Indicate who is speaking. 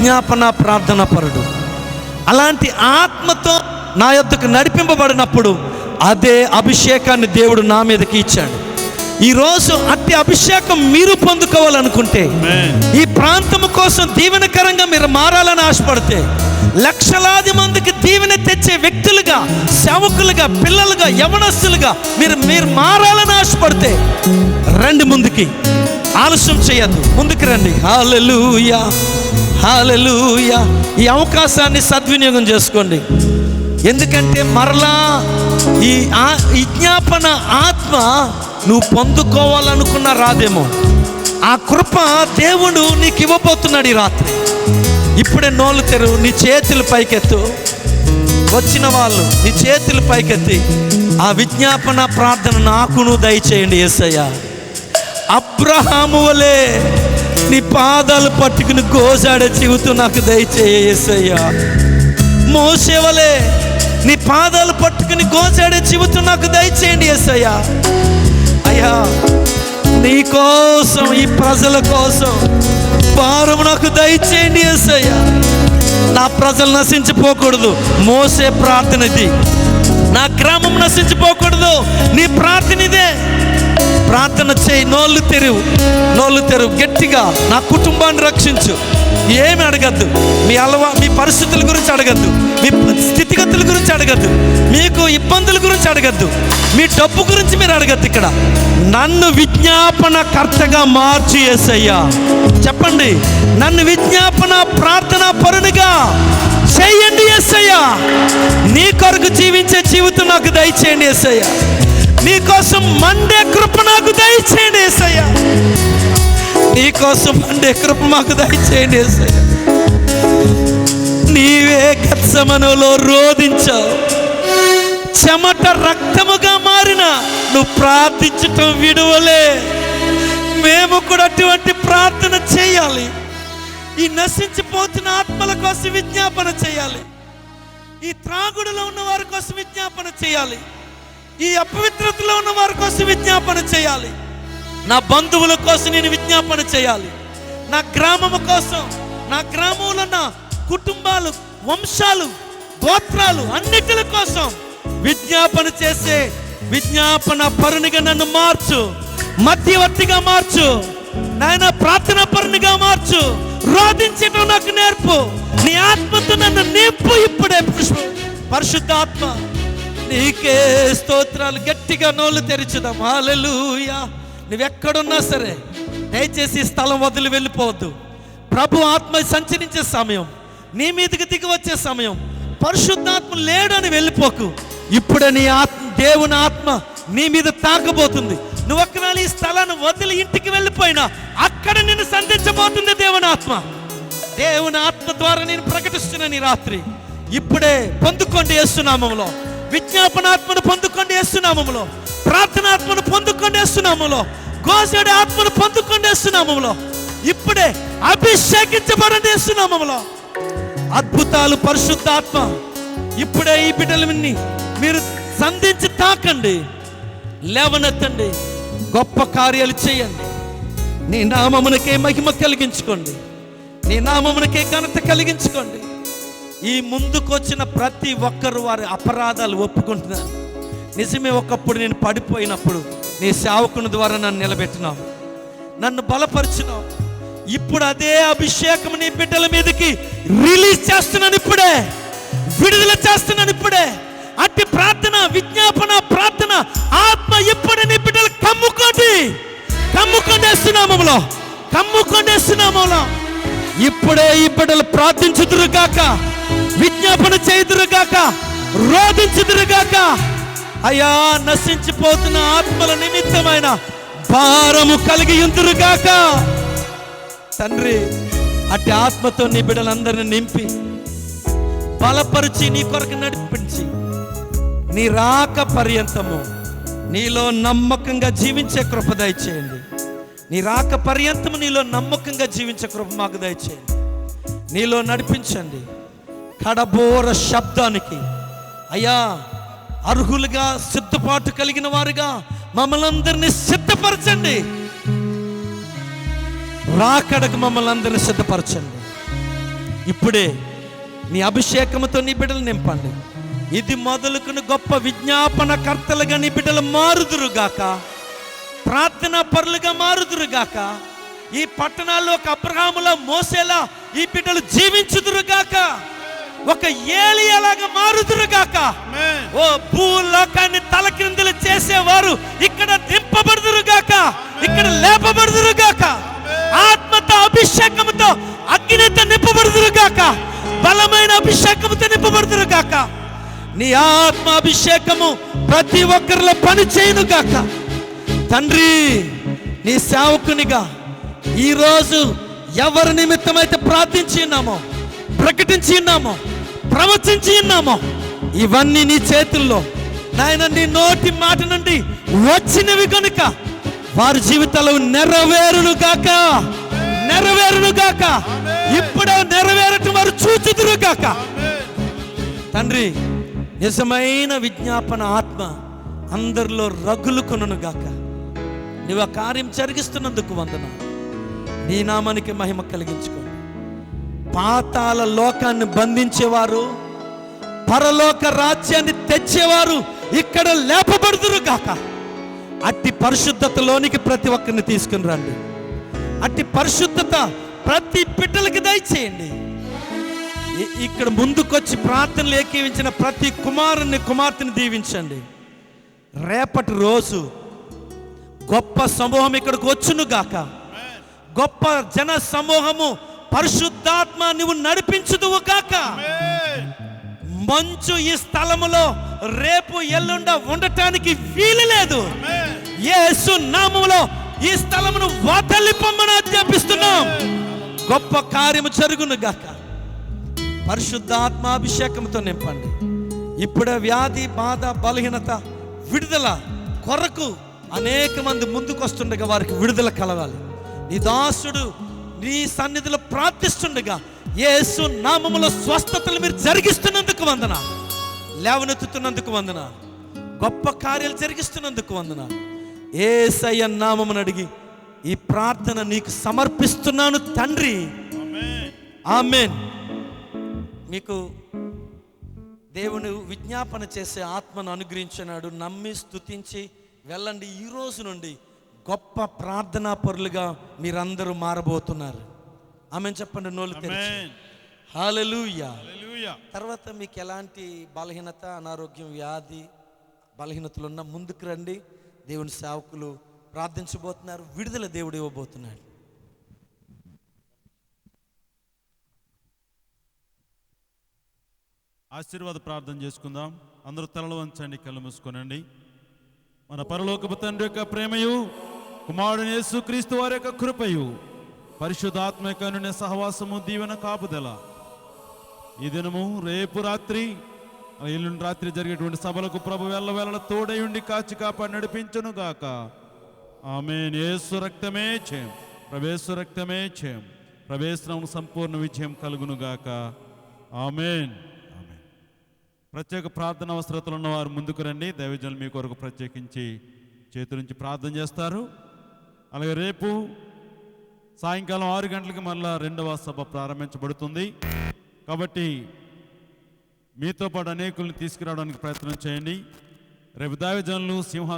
Speaker 1: జ్ఞాపన ప్రార్థన పరుడు. అలాంటి ఆత్మతో నా యొద్దకు నడిపింపబడినప్పుడు అదే అభిషేకాన్ని దేవుడు నా మీదకి ఇచ్చాడు. ఈరోజు అట్టి అభిషేకం మీరు పొందుకోవాలనుకుంటే ఈ ప్రాంతము కోసం దీవెనకరంగా మీరు మారాలని ఆశపడితే లక్షలాది మందికి దీవెన తెచ్చే వ్యక్తులుగా సేవకులుగా పిల్లలుగా యవనస్తులుగా మీరు మీరు మారాలని ఆశపడితే రండి ముందుకి. ఆలస్యం చేయద్దు. ముందుకు రండి. హాలెలూయా హాలెలూయా ఈ అవకాశాన్ని సద్వినియోగం చేసుకోండి. ఎందుకంటే మరలా ఈ ఆ- ఈ జ్ఞాపన ఆత్మ నువ్వు పొందుకోవాలనుకున్న రాదేమో. ఆ కృప దేవుడు నీకు ఇవ్వబోతున్నాడు ఈ రాత్రి. ఇప్పుడే నోలు తెరువు నీ చేతులు పైకెత్తు. వచ్చిన వాళ్ళు నీ చేతులు పైకెత్తి ఆ విజ్ఞాపన ప్రార్థన నాకును దయచేయండి యేసయ్య. అబ్రహాము వలే నీ పాదాలు పట్టుకుని గోజాడే చెబుతూ నాకు దయచేయ మోసేవలే మోసే నీ పాదాలు పట్టుకుని గోజాడే చెబుతూ నాకు దయచేయండి యేసయ్యా అయ్యా నీ కోసం ఈ ప్రజల కోసం భారం నాకు దయచేయండి యేసయ్యా నా ప్రజలు నశించిపోకూడదు మోసే ప్రార్థనది నా గ్రామం నశించిపోకూడదు నీ ప్రార్థన ఇదే. ప్రార్థన చేయి నోళ్ళు తెరువు నోళ్ళు తెరువు. గట్టిగా నా కుటుంబాన్ని రక్షించు. ఏమి అడగద్దు. మీ అలవా మీ పరిస్థితుల గురించి అడగద్దు. మీ స్థితిగతుల గురించి అడగద్దు. మీకు ఇబ్బందుల గురించి అడగద్దు. మీ డబ్బు గురించి మీరు అడగద్దు ఇక్కడ. నన్ను విజ్ఞాపన కర్తగా మార్చి ఎస్ఐయా చెప్పండి. నన్ను విజ్ఞాపన ప్రార్థన పరునిగా చేయండి ఎస్ఐయా నీ కొరకు జీవించే జీవితం నాకు దయచేయండి ఎస్ఐయా నీకోసం మండే కృప నాకు దయచేయండి ఏసయ్యా. నీకోసం మండే కృప మాకు దయచేయండి ఏసయ్యా. నీవే గత్సమనులో రోధించావు. చెమట రక్తముగా మారిన నువ్వు ప్రార్థించటం విడువలే. మేము కూడా అటువంటి ప్రార్థన చేయాలి. ఈ నశించిపోతున్న ఆత్మల కోసం విజ్ఞాపన చేయాలి. ఈ త్రాగుడులో ఉన్న వారి కోసం విజ్ఞాపన చేయాలి. ఈ అపవిత్రతలో ఉన్న వారి కోసం విజ్ఞాపన చేయాలి. నా బంధువుల కోసం నేను విజ్ఞాపన చేయాలి. నా గ్రామము కోసం నా గ్రామంలో నా కుటుంబాలు వంశాలు గోత్రాలు అన్నిటిల కోసం విజ్ఞాపన చేసే విజ్ఞాపన పరునిగా నన్ను మార్చు. మధ్యవర్తిగా మార్చు. నాయన ప్రార్థన పరునిగా మార్చు. రోధించటం నాకు నేర్పు. నీ ఆత్మతో నన్ను నింపు ఇప్పుడే పరిశుద్ధ ఆత్మ నీకే స్తోత్రాలు గట్టిగా నోళ్ళు తెరిచుదాం. హాలెలుయా నువ్వెక్కడున్నా సరే దయచేసి ఈ స్థలం వదిలి వెళ్ళిపోవద్దు. ప్రభు ఆత్మ సంచరించే సమయం నీ మీదకి దిగి వచ్చే సమయం. పరిశుద్ధాత్మ లేడని వెళ్ళిపోకు. ఇప్పుడే నీ ఆత్మ దేవుని ఆత్మ నీ మీద తాకబోతుంది. నువ్వు ఒకవేళ ఈ స్థలాన్ని వదిలి ఇంటికి వెళ్ళిపోయినా అక్కడ నిన్ను సంధించబోతుంది దేవుని ఆత్మ. దేవుని ఆత్మ ద్వారా నేను ప్రకటిస్తున్నాను ఈ రాత్రి. ఇప్పుడే పొందుకోండి వేస్తున్నామంలో విజ్ఞాపనాత్మను పొందుకొని వేస్తున్నామములో ప్రార్థనాత్మను పొందుకొని వేస్తున్నామంలో గోసడి ఆత్మను పొందుకొని వేస్తున్నామంలో ఇప్పుడే అభిషేకించబడండి వేస్తున్నామములో అద్భుతాలు పరిశుద్ధాత్మ ఇప్పుడే ఈ బిడ్డలని మీరు సంధించి తాకండి లేవనెత్తండి గొప్ప కార్యాలు చేయండి. నీ నామమునకే మహిమ కలిగించుకోండి. నీ నామమునకే ఘనత కలిగించుకోండి. ఈ ముందుకొచ్చిన ప్రతి ఒక్కరు వారి అపరాధాలు ఒప్పుకుంటున్నారు. నిజమే ఒకప్పుడు నేను పడిపోయినప్పుడు నీ సేవకుని ద్వారా నన్ను నిలబెట్టినావు. నన్ను బలపరిచినావు. ఇప్పుడు అదే అభిషేకం నీ బిడ్డల మీదకి రిలీజ్ చేస్తున్నాను ఇప్పుడే. విడుదల చేస్తున్నాను ఇప్పుడే. అట్టి ప్రార్థన విజ్ఞాపన ప్రార్థన ఆత్మ ఇప్పుడే నీ బిడ్డలు కమ్ముకోండి. కమ్ముకొండేస్తున్నామంలో కమ్ముకొండేస్తున్నామంలో ఇప్పుడే ఈ బిడ్డలు ప్రార్థించుదురుగాక విజ్ఞాపన చేయుదురుగాక రోధించుదురుగాక. అయ్యా నశించిపోతున్న ఆత్మల నిమిత్తమైన భారము కలిగి ఉందిరుగాక తండ్రి అట్టి ఆత్మతో నీ బిడ్డలందరిని నింపి బలపరిచి నీ కొరకు నడిపించి నీ రాక పర్యంతము నీలో నమ్మకంగా జీవించే కృప దయచేయండి. నీ రాక పర్యంతము నీలో నమ్మకంగా జీవించే కృప మాకు దయచేయండి. నీలో నడిపించండి. కడబోర శబ్దానికి. అయ్యా అర్హులుగా సిద్ధపాటు కలిగిన వారుగా మమ్మల్ని అందరినీ సిద్ధపరచండి. రాకడకు మమ్మల్ని అందరినీ సిద్ధపరచండి. ఇప్పుడే నీ అభిషేకముతో నీ బిడ్డలు నింపండి. ఇది మొదలుకుని గొప్ప విజ్ఞాపన కర్తలుగా నీ బిడ్డలు మారుదురుగాక. ప్రార్థన పరులుగా మారుదురుగాక. ఈ పట్టణాల్లో ఒక అబ్రహాములా మోసేలా ఈ బిడ్డలు జీవించుదురుగాక. ఒక ఏలియలాగా మారుదురుగాక ఓ భూలోకాన్ని తలకిందులు చేసేవారు ఇక్కడ దింపబడుదురుగాక ఇక్కడ లేపబడుదురుగాక ఆత్మతో అభిషేకముతో అగ్నితో నింపబడుదురుగాక బలమైన అభిషేకముతో నింపబడుదురుగాక నీ ఆత్మ అభిషేకము ప్రతి ఒక్కరిలో పని చేయునుగాక తండ్రి నీ సేవకునిగా ఈరోజు ఎవరి నిమిత్తమైతే ప్రార్థించి ఉన్నామో ప్రకటించి ఉన్నామో ప్రవచించి ఉన్నామో ఇవన్నీ నీ చేతుల్లో. నాయన నీ నోటి మాట నుండి వచ్చినవి కనుక వారి జీవితాలు నెరవేరును గాక. నెరవేరును గాక. ఇప్పుడే నెరవేరటం వారు చూచుదురు గాక. తండ్రి నిజమైన విజ్ఞాపన ఆత్మ అందరిలో రగులు గాక. నువ్వు ఆ కార్యం జరిగిస్తున్నందుకు వందన నీ నామానికి మహిమ కలిగించుకోండి. పాతాల లోకాన్ని బంధించేవారు పరలోక రాజ్యాన్ని తెచ్చేవారు ఇక్కడ లేపబడుతురు గాక. అట్టి పరిశుద్ధతలోనికి ప్రతి ఒక్కరిని తీసుకుని రండి. అట్టి పరిశుద్ధత ప్రతి బిడ్డలకి దయచేయండి. ఇక్కడ ముందుకొచ్చి ప్రార్థనలు ఏకీవించిన ప్రతి కుమారుని కుమార్తెని దీవించండి. రేపటి రోజు గొప్ప సమూహం ఇక్కడికి వచ్చును గాక. గొప్ప జన సమూహము పరిశుద్ధాత్మ నువ్వు నడిపించుదువు గాక. మంచు ఈ స్థలములో రేపు ఎల్లుండ ఉండటానికి వీలు లేదు. యేసు నామములో ఈ స్థలమును వదలిపమ్మని ఆజ్ఞాపిస్తున్నాం. గొప్ప కార్యము జరుగును గాక. పరిశుద్ధాత్మాభిషేకంతో నింపండి. ఇప్పుడే వ్యాధి బాధ బలహీనత విడుదల కొరకు అనేక మంది ముందుకు వస్తుండగా వారికి విడుదల కలగాలి. నీ దాసుడు నీ సన్నిధిలో ప్రార్థిస్తుండగా యేసు నామములో స్వస్థతలు మీరు జరిగిస్తున్నందుకు వందన లేవనెత్తుతున్నందుకు వందన గొప్ప కార్యాలు జరిగిస్తున్నందుకు వందన ఏసయ్య నామమును అడిగి ఈ ప్రార్థన నీకు సమర్పిస్తున్నాను తండ్రి. ఆమెన్. మీకు దేవుని విజ్ఞాపన చేసే ఆత్మను అనుగ్రహించినాడు. నమ్మి స్తుతించి వెళ్ళండి. ఈ రోజు నుండి గొప్ప ప్రార్థనా పరులుగా మీరందరూ మారబోతున్నారు. ఆమె చెప్పండి నోళ్ళు. హల్లెలూయా.
Speaker 2: హల్లెలూయా.
Speaker 1: తర్వాత మీకు ఎలాంటి బలహీనత అనారోగ్యం వ్యాధి బలహీనతలు ఉన్న ముందుకు రండి. దేవుని సేవకులు ప్రార్థించబోతున్నారు. విడుదల దేవుడు ఇవ్వబోతున్నాడు.
Speaker 2: ఆశీర్వాద ప్రార్థన చేసుకుందాం. అందరూ తలలు వంచండి కళ్ళు మూసుకోనండి. మన పరలోకపు తండ్రి యొక్క ప్రేమయు కుమారుని యేసు క్రీస్తు వారి యొక్క కృపయు పరిశుద్ధాత్మ నుండి సహవాసము దీవెన కాపుదల. ఈ దినము రేపు రాత్రి ఎల్లుండి రాత్రి జరిగేటువంటి సభలకు ప్రభు వెళ్ళ వెళ్ళ తోడై ఉండి కాచి కాపాడి నడిపించను గాక. ఆమె యేసు రక్తమే చేయం ప్రవేశ రక్తమే చేయం ప్రవేశనము సంపూర్ణ విజయం కలుగును గాక. ఆమెన్. ఆమెన్. ప్రత్యేక ప్రార్థన అవసరతలు ఉన్న వారు ముందుకు రండి. దైవజనులు మీ కొరకు ప్రత్యేకించి చేతి నుంచి ప్రార్థన చేస్తారు. అలాగే రేపు సాయంకాలం ఆరు గంటలకి మళ్ళా రెండవ సభ ప్రారంభించబడుతుంది. కాబట్టి మీతో పాటు అనేకుల్ని తీసుకురావడానికి ప్రయత్నం చేయండి. రేపు దావిజనులు సింహ